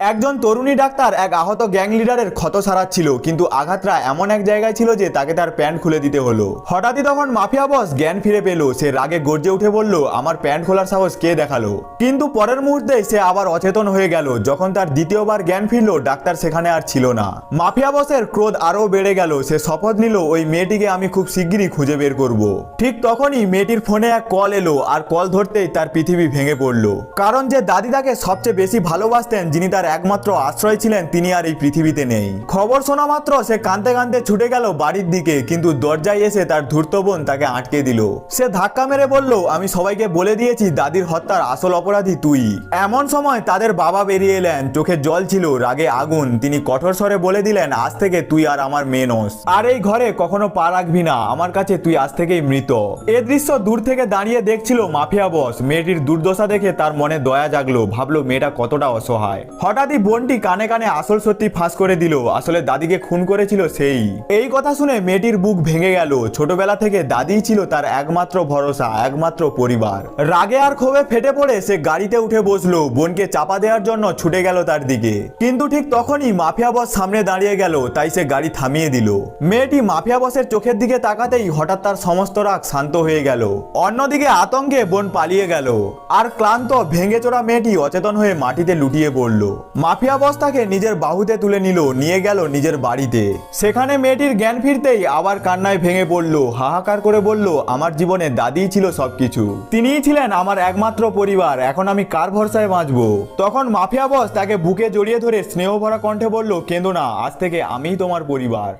একজন তরুণী ডাক্তার এক আহত গ্যাং লিডারের ক্ষত সারাচ্ছিল, কিন্তু আঘাতরা এমন এক জায়গায় ছিল যে তাকে তার প্যান্ট খুলে দিতে হলো। হঠাৎই তখন মাফিয়া বস জ্ঞান ফিরে পেল, সে রাগে গর্জে উঠে বলল, আমার প্যান্ট খোলার সাহস কে দেখাল? কিন্তু পরের মুহূর্তে সে আবার অচেতন হয়ে গেল, যখন তার দ্বিতীয়বার জ্ঞান ফিরল, ডাক্তার সেখানে আর ছিল না। মাফিয়া বসের ক্রোধ আরও বেড়ে গেল, সে শপথ নিল, ওই মেয়েটিকে আমি খুব শিগগিরই খুঁজে বের করব। ঠিক তখনই মেয়েটির ফোনে এক কল এলো, আর কল ধরতেই তার পৃথিবী ভেঙে পড়ল। কারণ যে দাদি তাকে সবচেয়ে বেশি ভালোবাসতেন, যিনি তার একমাত্র আশ্রয় ছিলেন তিনি আর এই পৃথিবীতে নেই। খবর শোনা মাত্র সে কাঁদতে কাঁদতে ছুটে গেল বাড়ির দিকে, কিন্তু দরজায় এসে তার ধূর্ত বোন তাকে আটকে দিল। সে ধাক্কা মেরে বলল, আমি সবাইকে বলে দিয়েছি দাদির হত্যার আসল অপরাধী তুই। এমন সময় তাদের বাবা বেরিয়ে এলেন। চোখে জল ছিল, রাগে আগুন। তিনি কঠোর স্বরে বলে দিলেন, আজ থেকে তুই আর আমার মেয়ে নস। আর এই ঘরে কখনো পা রাখবি না। আমার কাছে তুই আজ থেকেই মৃত। এ দৃশ্য দূর থেকে দাঁড়িয়ে দেখছিল মাফিয়া বস। মেয়েটির দুর্দশা দেখে তার মনে দয়া জাগলো। ভাবলো, মেয়েটা কতটা অসহায়। হঠাৎই বোনটি কানে কানে আসল সত্যি ফাঁস করে দিল। আসলে দাদিকে খুন করেছিল সেই। এই কথা শুনে মেয়েটির বুক ভেঙে গেল। ছোটবেলা থেকে দাদিই ছিল তার একমাত্র ভরসা, একমাত্র পরিবার। রাগে আর ক্ষোভে ফেটে পড়ে সে গাড়িতে উঠে বসল। বোনকে চাপা দেওয়ার জন্য ছুটে গেল তার দিকে। কিন্তু ঠিক তখনই মাফিয়া বস সামনে দাঁড়িয়ে গেল, তাই সে গাড়ি থামিয়ে দিল। মেয়েটি মাফিয়া বসের চোখের দিকে তাকাতেই হঠাৎ তার সমস্ত রাগ শান্ত হয়ে গেল। অন্যদিকে আতঙ্কে বোন পালিয়ে গেল। আর ক্লান্ত ভেঙে চোরা মেয়েটি অচেতন হয়ে মাটিতে লুটিয়ে পড়ল। মাফিয়া বস তাকে নিজের বাহুতে তুলে নিল, নিয়ে গেল নিজের বাড়িতে। সেখানে মেয়েটির জ্ঞান ফিরতেই আবার কান্নায় ভেঙে পড়ল, হাহাকার করে বলল, আমার জীবনে দাদি ছিল সবকিছু। তিনিই ছিলেন আমার একমাত্র পরিবার, এখন আমি কার ভরসায় বাঁচবো? তখন মাফিয়া বস তাকে বুকে জড়িয়ে ধরে স্নেহ ভরা কণ্ঠে বলল, কেঁদো না, আজ থেকে আমিই তোমার পরিবার।